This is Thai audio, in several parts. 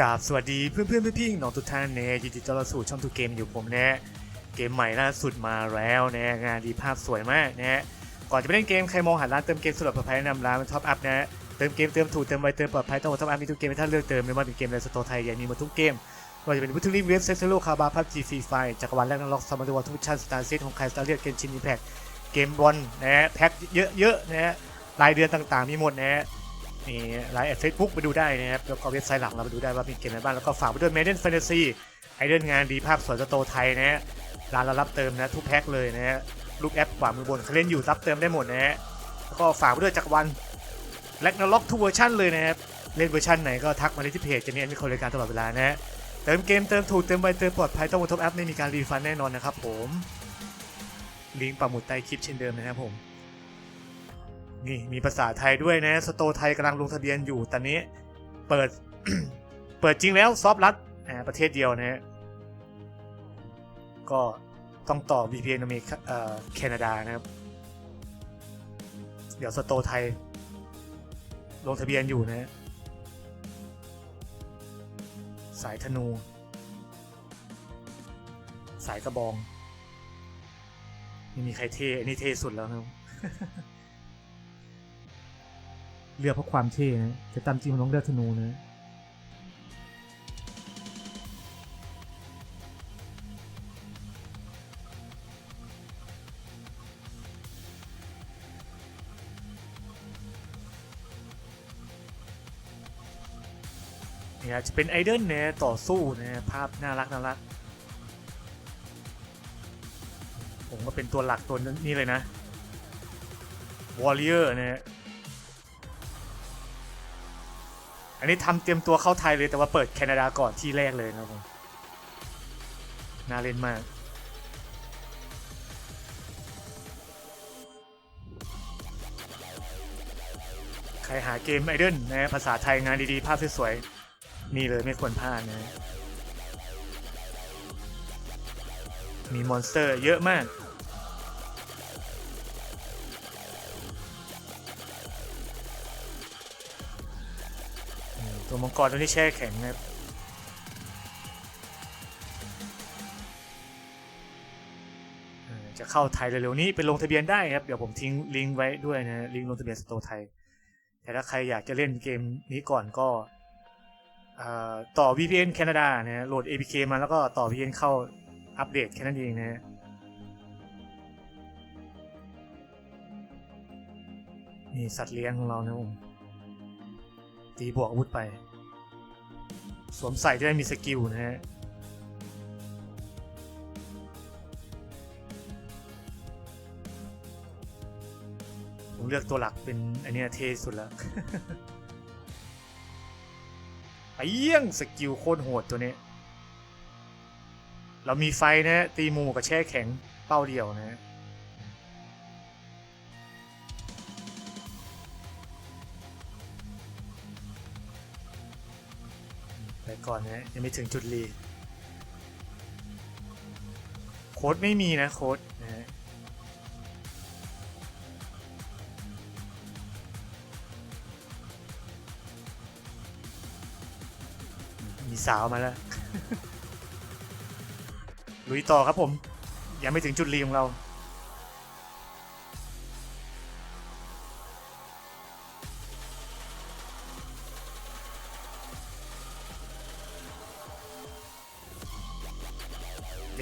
กราบสวัสดีเพื่อนเพื่อนๆพี่ๆน้องทุกท่านนะยินดีต้อนรับสู่ช่องทูเกมอยู่ผมนะเกมใหม่ล่าสุดมาแล้วนะงานดีภาพสวยมากนะก่อนจะไปเล่นเกมใครมองหาร้านเติมเกมสุดปลอดภัยแนะนำร้านท็อปอัพนะเติมเกมเติมถูกเติมไวเติมปลอดภัยต้องท็อปอัพมีทุกเกมให้ท่านเลือกเติมไม่ว่าเป็นเกมในสโตร์ไทยย่างมีหมดทุกเกมไม่ว่าจะเป็นวิทูริเว็บเซ็ตโลคาบาพับจีฟรีไฟจักรวาลแรกนักล็อกซัมเมอร์วอลทุกชั้นสตาร์เซตของใครสตาร์เลียดเกนชินอิมแพคเกมบอลนะแพ็คเยอะๆนะรายเดือนต่างๆมีหมดนะ มีไลน์แอดเฟซบุ๊กไปดูได้นะครับแล้วก็เว็บไซต์หลักเราไปดูได้ว่ามีเกมอะไรบ้างแล้วก็ฝากไปด้วย Maiden Fantasy ไอเดนงานดีภาพสวยสโตไทยนะฮะร้านเรารับเติมนะทุกแพ็คเลยนะฮะรูปแอปขวามือบนเขาเล่นอยู่รับเติมได้หมดนะฮะแล้วก็ฝากไปด้วยจักรวันแลกนาล็อกทุกเวอร์ชันเลยนะครับเล่นเวอร์ชันไหนก็ทักมาที่เพจจะมีแอดมินคนรายการตลอดเวลานะฮะเติมเกมเติมถูกเติมไวเติมปลอดภัยต้องบนท็อปแอปไม่มีการรีฟันแน่นอนนะครับผมลิงก์ปักหมุดใต้คลิปเช่นเดิมนะครับผม นี่มีภาษาไทยด้วยนะ สโตไทยกำลังลงทะเบียนอยู่ ตอนนี้เปิด เปิดจริงแล้วซอฟต์รัดประเทศเดียวนะฮะก็ต้องต่อ VPN อเมริกาแคนาดานะครับ เดี๋ยวสโตไทย ลงทะเบียนอยู่นะฮะสายธนู สายกระบอง ไม่มีใครเท่อันนี้เท่สุดแล้วนะครับ เลือกเพราะความเท่นะแต่ตามจริงมันต้องเลือกธนูนะเนี่ยจะเป็นไอเดนเนี่ยต่อสู้นะภาพน่ารักน่ารักผมก็เป็นตัวหลักตัวนี้เลยนะวอลเลอร์นะ อันนี้ทำเตรียมตัวเข้าไทยเลยแต่ว่าเปิดแคนาดาก่อนที่แรกเลยนะครับผมน่าเล่นมาก ใครหาเกมไอเดนนะภาษาไทยงานดีๆ ภาพสวยๆนี่เลยไม่ควรพลาดนะมีมอนสเตอร์เยอะมาก ตัวมังกรตัวนี้แช่แข็งนะครับจะเข้าไทยเร็วๆนี้ไปลงทะเบียนได้ครับ เดี๋ยวผมทิ้งลิงก์ไว้ด้วยนะลิงก์ลงทะเบียนสโตไทย แต่ถ้าใครอยากจะเล่นเกมนี้ก่อนก็ต่อ VPN แคนาดานะโหลด APK มาแล้วก็ต่อ VPN เข้าอัปเดตแค่นั้นเองนะนี่สัตว์เลี้ยงของเรานะผม ตีบวกอาวุธไป สวมใส่จะได้มีสกิลนะฮะผมเลือกตัวหลักเป็นอันนี้เท่สุดแล้วไปเยี่ยงสกิลโคตรโหดตัวนี้ เรามีไฟนะฮะตีหมูกับแช่แข็งเป้าเดียวนะ ก่อนนะยังไม่ถึงจุดรีโค้ดไม่มีนะโค้ดนะฮะมีสาวมาแล้ว ลุยต่อครับผม ยังไม่ถึงจุดรีของเรา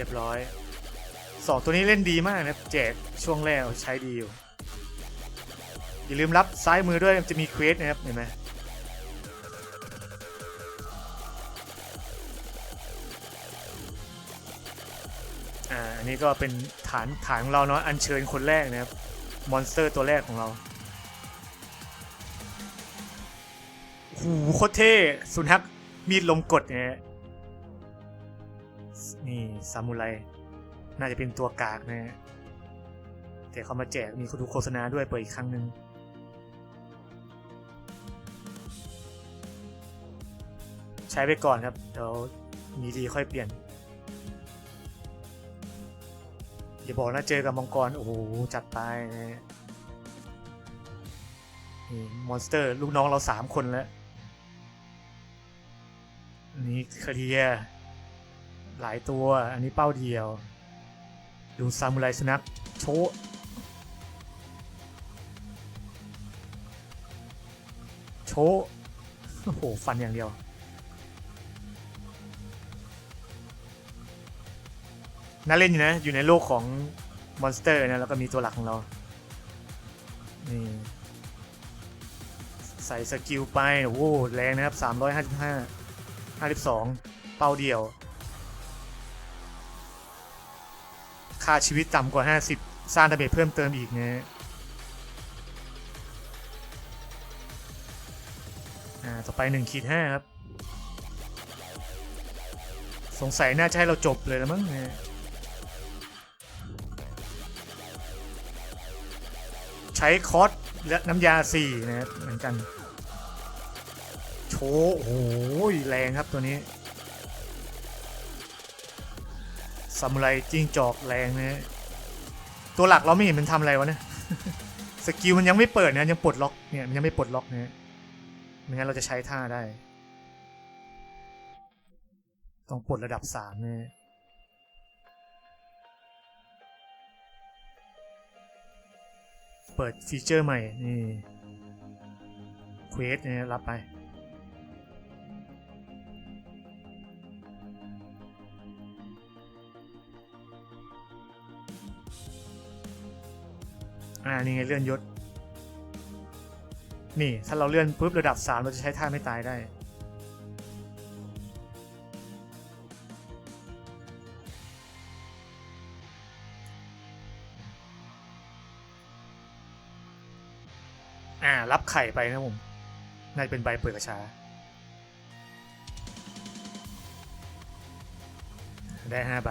รียบร้อยสองตัวนี้เล่นดีมากนะแจกช่วงแรกใช้ดีอยู่ อย่าลืมรับซ้ายมือด้วยจะมีเควสนะครับเห็นไหมอ่าอันนี้ก็เป็นฐานฐานของเราเนาะอัญเชิญคนแรกนะครับมอนสเตอร์ตัวแรกของเราโหโคตรเท่สุนัขมีดลมกดเนี่ย นี่ซามูไร น่าจะเป็นตัวกากนะฮะแต่เขามาแจกมีคนดูโฆษณาด้วยเปิดอีกครั้งหนึ่งใช้ไปก่อนครับ เดี๋ยวมีดีค่อยเปลี่ยน อย่าบอกนะเจอกับมังกร โอ้โห จัดไปนะฮะนี่มอนสเตอร์ ลูกน้องเราสามคนแล้ว นี้เคลียร์ หลายตัว อันนี้เป้าเดียว ดูซามูไรสุนัขโชะโชะโอ้โห ฟันอย่างเดียว น่าเล่นอยู่นะ อยู่ในโลกของมอนสเตอร์นะ แล้วก็มีตัวหลักของเรา นี่ ใส่สกิลไป โอ้โห แรงนะครับ 355 52 เป้าเดียว ค่าชีวิตต่ำกว่า 50 สร้างดาเมจเพิ่มเติมอีกนะฮะอ่าต่อไป1ขีด5ครับ สงสัยน่าจะให้เราจบเลยแล้วมั้งเนี่ยใช้คอสและน้ำยา 4 นะครับเหมือนกัน โชว์โอ้โหแรงครับตัวนี้ ซามูไรจิ้งจอกแรงนะฮะตัวหลักเราไม่เห็นมันทำอะไรวะเนี่ยสกิลมันยังไม่เปิดนะยังปลดล็อกเนี่ยมันยังไม่ปลดล็อกนะฮะไม่งั้นเราจะใช้ท่าได้ ต้องปลดระดับสามนะฮะเปิดฟีเจอร์ใหม่นี่เควสเนี่ยรับไป อ่านี่ไงเลื่อนยศ นี่ถ้าเราเลื่อนปุ๊บระดับ3เราจะใช้ท่าไม่ตายได้ อ่า รับไข่ไปนะผมน่าจะเป็นใบเปิดกระชาได้5ใบ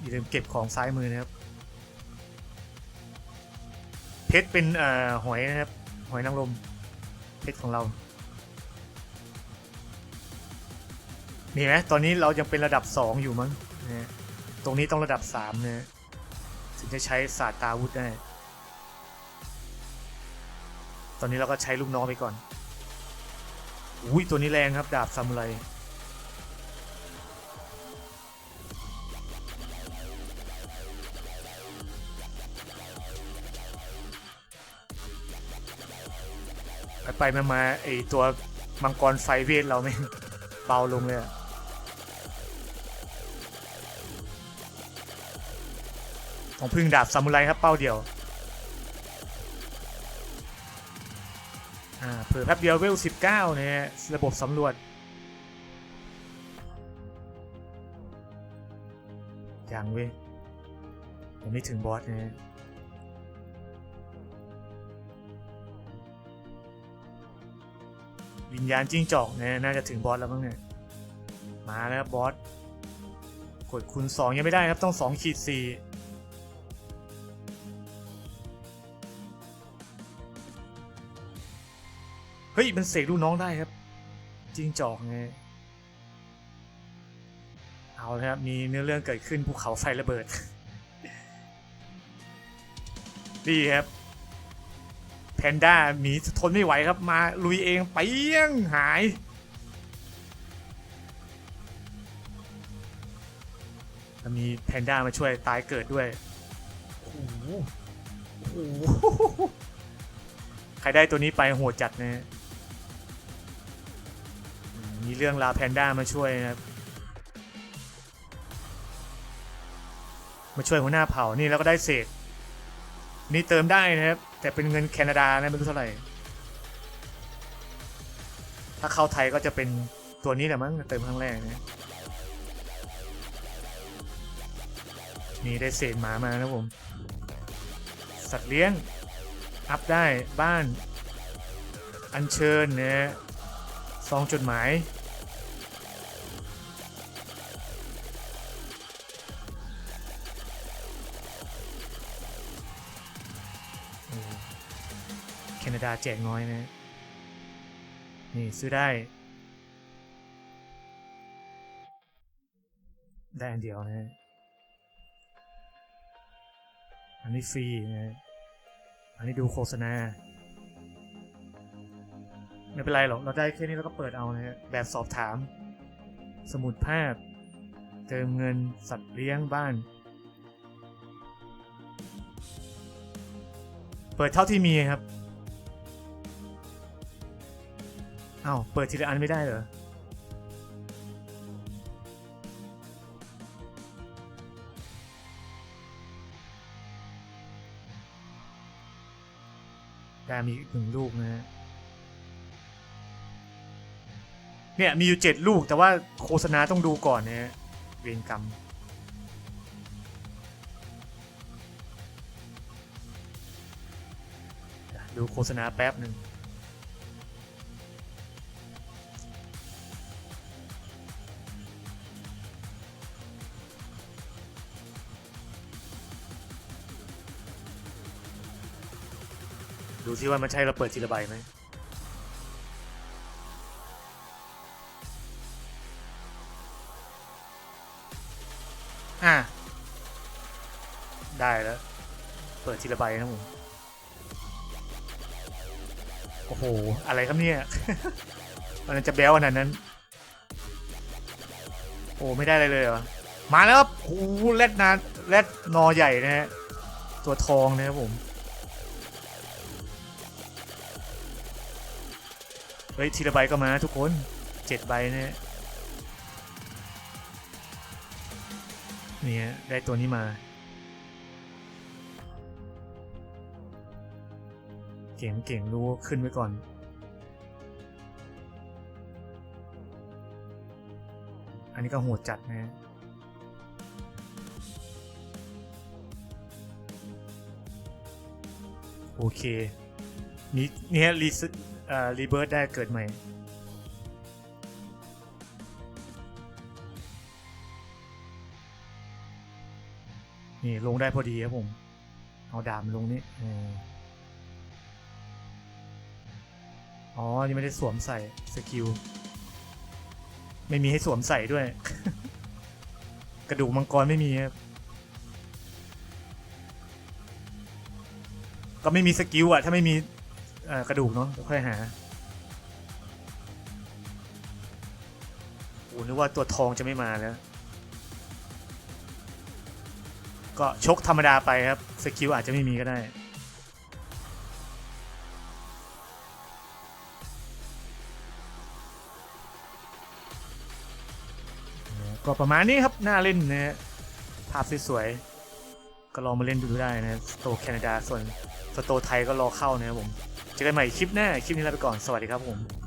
อย่าลืมเก็บของซ้ายมือนะครับเพชรเป็นเอ่อหอยนะครับหอยนางรมเพชรของเรานี่ไหมตอนนี้เรายังเป็นระดับ 2 อยู่มั้งนะตรงนี้ต้องระดับ3นะถึงจะใช้ศาสตราวุธได้ ตอนนี้เราก็ใช้ลูกน้องไปก่อนอุ้ยตัวนี้แรงครับ ดาบซามูไร ไปไปมามาไอตัวมังกรไฟเวทเราไม่เบาลงเลยอะของพึ่งดาบซามูไรครับเป้าเดียว อ่าเผื่อแป๊บเดียวเวล19เก้าเนี่ยระบบสำรวจยังเว้ยยังไม่ถึงบอสเนะ วิญญาณจิ้งจอกเนี่ยน่าจะถึงบอสแล้วมั้งเนี่ยมาแล้วครับบอสกดคูณ2ยังไม่ได้ครับต้อง2ขีด4เฮ้ย มันเสกลูกน้องได้ครับจิ้งจอกไง เอาเลยครับ มีเนื้อเรื่องเกิดขึ้นภูเขาไฟระเบิด ดีครับ แพนด้าหมีทนไม่ไหวครับมาลุยเองเปี้ยงหาย มีแพนด้ามาช่วยตายเกิดด้วยโอ้โหโอ้โหใครได้ตัวนี้ไปโหดจัดนะมีเรื่องราวแพนด้ามาช่วยนะครับมาช่วยหัวหน้าเผ่านี่แล้วก็ได้เศษ นี่เติมได้นะครับ แต่เป็นเงินแคนาดานะไม่รู้เท่าไหร่ ถ้าเข้าไทยก็จะเป็นตัวนี้แหละมั้งเติมครั้งแรกนะนี่ได้เศษหมามานะผม สัตว์เลี้ยง อัพได้บ้าน อัญเชิญเนี่ยซองจดหมายาแจกน้อยนะ นี่ซื้อได้ ได้อันเดียวนะ อันนี้ฟรีนะ อันนี้ดูโฆษณา ไม่เป็นไรหรอก เราได้แค่นี้เราก็เปิดเอานะฮะแบบสอบถาม สมุดภาพ เติมเงินสัตว์เลี้ยงบ้านเปิดเท่าที่มีครับ อ้าวเปิดทีละอันไม่ได้เหรอแต่มีอีกหนึ่งลูกนะฮะเนี่ยมีอยู่เจ็ดลูกแต่ว่าโฆษณาต้องดูก่อนนะฮะเวรกรรมดูโฆษณาแป๊บหนึ่ง ดูซิว่ามันใช่เราเปิดทีละใบไหมอะได้แล้ว เปิดทีละใบนะผมโอ้โห อะไรครับเนี่ย มันจะแบ้วขนาดนั้น โอ้ไม่ได้อะไรเลยเหรอ มาแล้วครับโอ้โหแรดนานแรดนอใหญ่นะฮะ ตัวทองนะครับผม เฮ้ยทีละใบก็มาทุกคนเจ็ดใบนะฮะเนี่ยได้ตัวนี้มาเก่งเก่งรู้ขึ้นไว้ก่อน อันนี้ก็โหดจัดนะ โอเคนี่เนี่ยรีสเอ่อ รีเบิร์ดได้เกิดใหม่ นี่ ลงได้พอดีครับผม เอาดามลงนี่อ๋อ นี่ไม่ได้สวมใส่สกิล ไม่มีให้สวมใส่ด้วย กระดูกมังกรไม่มีครับก็ไม่มีสกิลอะถ้าไม่มี อ่อกระดูกเนาะค่อยหาโอ้นึกว่าตัวทองจะไม่มาแล้ว ก็ชกธรรมดาไปครับ สกิลอาจจะไม่มีก็ได้ ก็ประมาณนี้ครับ น่าเล่นนะฮะภาพสวยๆก็ลองมาเล่นดูได้นะ สโตแคนาดาส่วนสโตไทยก็รอเข้านะครับผม เจอกันใหม่คลิปหน้า คลิปนี้ลาไปก่อน สวัสดีครับผม